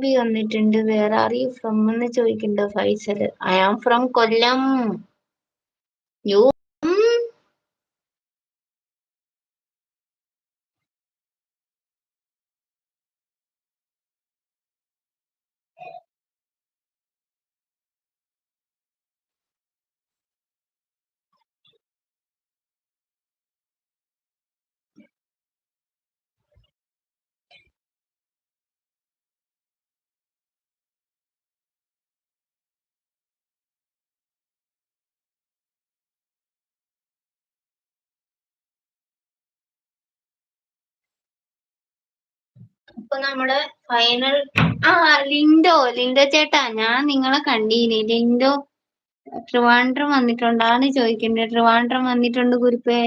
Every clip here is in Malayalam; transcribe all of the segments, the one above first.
പി വന്നിട്ടുണ്ട്. വേറെ ആർ യു ഫ്രം എന്ന് ചോദിക്കണ്ടോ Faisal I am from Kollam. You ഇപ്പൊ നമ്മുടെ ഫൈനൽ ആ ലിൻഡോ ലിൻഡോ ചേട്ടാ ഞാൻ നിങ്ങളെ കണ്ടീനി. ലിൻഡോ ട്രിവാൻഡ്രം വന്നിട്ടുണ്ടാന്ന് ചോദിക്കണ്ടേ. ട്രിവാൻഡ്രം വന്നിട്ടുണ്ട് കുരുപ്പേ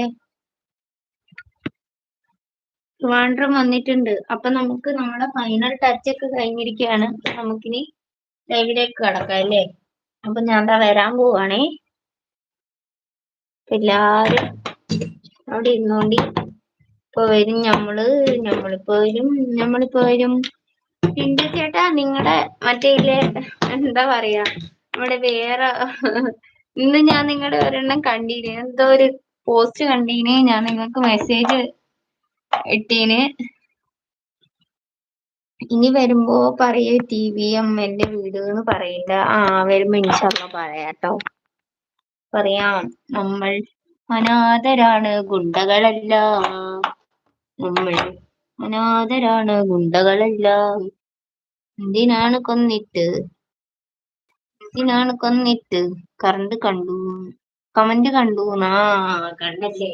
ട്രിവാൻഡ്രം വന്നിട്ടുണ്ട്. അപ്പൊ നമുക്ക് നമ്മുടെ ഫൈനൽ ടച്ച് ഒക്കെ കഴിഞ്ഞിരിക്കുകയാണ് നമുക്കിനി ലൈവിലേക്ക് കടക്കാം അല്ലേ? അപ്പൊ ഞാൻ എന്താ വരാൻ പോവാണേ. എല്ലാരും അവിടെ ഇരുന്നോണ്ടി. ഇപ്പൊ വരും ഞമ്മൾ ഞമ്മളിപ്പോ വരും ഞമ്മളിപ്പോ വരും. പിന്നെ ചേട്ടാ നിങ്ങളുടെ മറ്റേ ഇല്ലേ എന്താ പറയാ നമ്മുടെ വേറെ ഇന്ന് ഞാൻ നിങ്ങളുടെ ഒരെണ്ണം കണ്ടീന്. എന്തോ ഒരു പോസ്റ്റ് കണ്ടീന്. ഞാൻ നിങ്ങൾക്ക് മെസ്സേജ് ഇട്ടീന്. ഇനി വരുമ്പോ പറയൂ ടി വി അമ്മന്റെ വീട് എന്ന് പറയില്ല ആ വരുമ്പോ ഇൻഷാല്ല പറയാട്ടോ. പറയാം. നമ്മൾ അനാഥരാണ് ഗുണ്ടകളല്ല. നമ്മൾ അനാഥരാണ് ഗുണ്ടകളെല്ലാം. എന്തിനാണ് കൊന്നിട്ട്? എന്തിനാണ് കൊന്നിട്ട്? കറണ്ട് കണ്ടു. കമന്റ് കണ്ടു. ആ കണ്ടല്ലേ?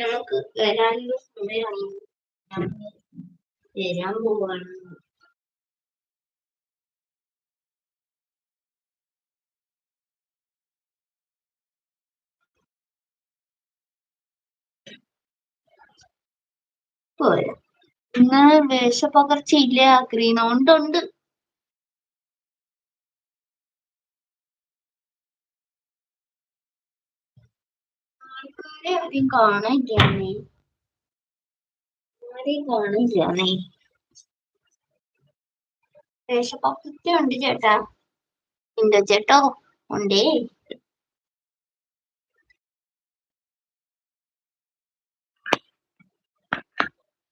നമുക്ക് വരാനുള്ള സമയമാണ് വരാൻ പോവാണ്. പോരാ. ഇന്ന് വേഷപ്പകർച്ചയില്ല ഉണ്ട് ആൾക്കാരെ ആരെയും കാണാനില്ലാന്നേ. ആരെയും കാണില്ലാന്നേ വേഷപ്പകർച്ച ഉണ്ട് ചേട്ടാ. ഉണ്ട് ചേട്ടോ? ഉണ്ടേ.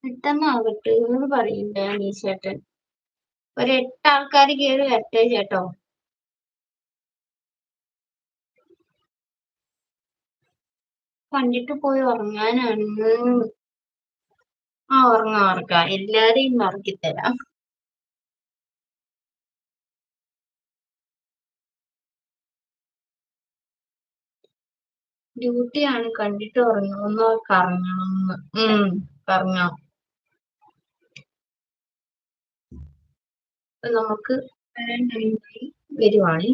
പെട്ടെന്നാകട്ടെ എന്ന് പറയണ്ടേ അനീഷേട്ടൻ ഒരു എട്ട് ആൾക്കാര് കേറി വരട്ടെ ചേട്ടോ. കണ്ടിട്ട് പോയി ഉറങ്ങാനാണ്. ആ ഉറങ്ങാ ഉറങ്ങാം. എല്ലാരെയും ഉറക്കിത്തരാം ഡ്യൂട്ടിയാണ് കണ്ടിട്ട് ഉറങ്ങുമെന്ന് കറങ്ങണം ഉം കറങ്ങാം. നമുക്ക് വരുവാണ്.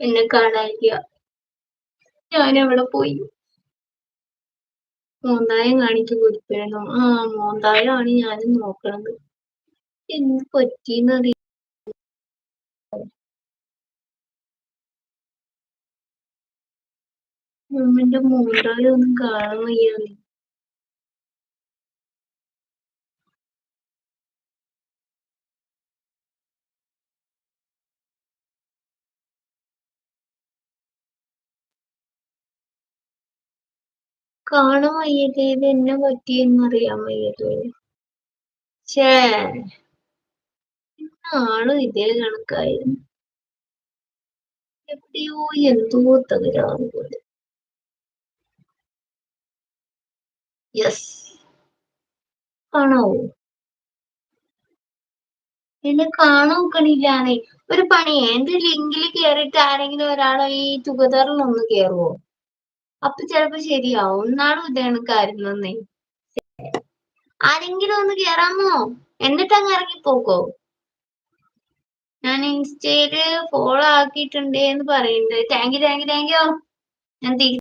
എന്നെ കാണാനില്ല ഞാൻ അവിടെ പോയി. മോന്തായം കാണിച്ചു കൊടുക്കണം ആ മോന്തായമാണ് ഞാനും നോക്കണത്. എന്ത് പറ്റീന്നറിയ ഉമ്മന്റെ മോന്തായം ഒന്നും കാണാൻ വയ്യാന്ന്. കാണാൻ വയ്യത് ഇത് എന്നെ പറ്റിയെന്ന് അറിയാൻ ചേ ആളും ഇതേ കണക്കായിരുന്നു എവിടെയോ എന്തോ തകരാറ് പോലെ. യെസ് ആണോ? എന്നെ കാണാക്കണില്ലാന്നേ ഒരു പണി. എന്റെ ലിങ്കിൽ കേറിയിട്ട് ആരെങ്കിലും ഒരാളോ ഈ ഒന്ന് കേറുവോ? അപ്പൊ ചിലപ്പോ ശരിയാവും. ഒന്നാണോ ഇത് കണക്കായിരുന്നേ ആരെങ്കിലും ഒന്ന് കേറാമോ? എന്നിട്ട് അങ്ങ് ഇറങ്ങിപ്പോക്കോ? ഞാൻ ഇൻസ്റ്റയിൽ ഫോളോ ആക്കിയിട്ടുണ്ട് എന്ന് പറയുന്നുണ്ട്. Thank you thank you thank you. ഞാൻ തിരി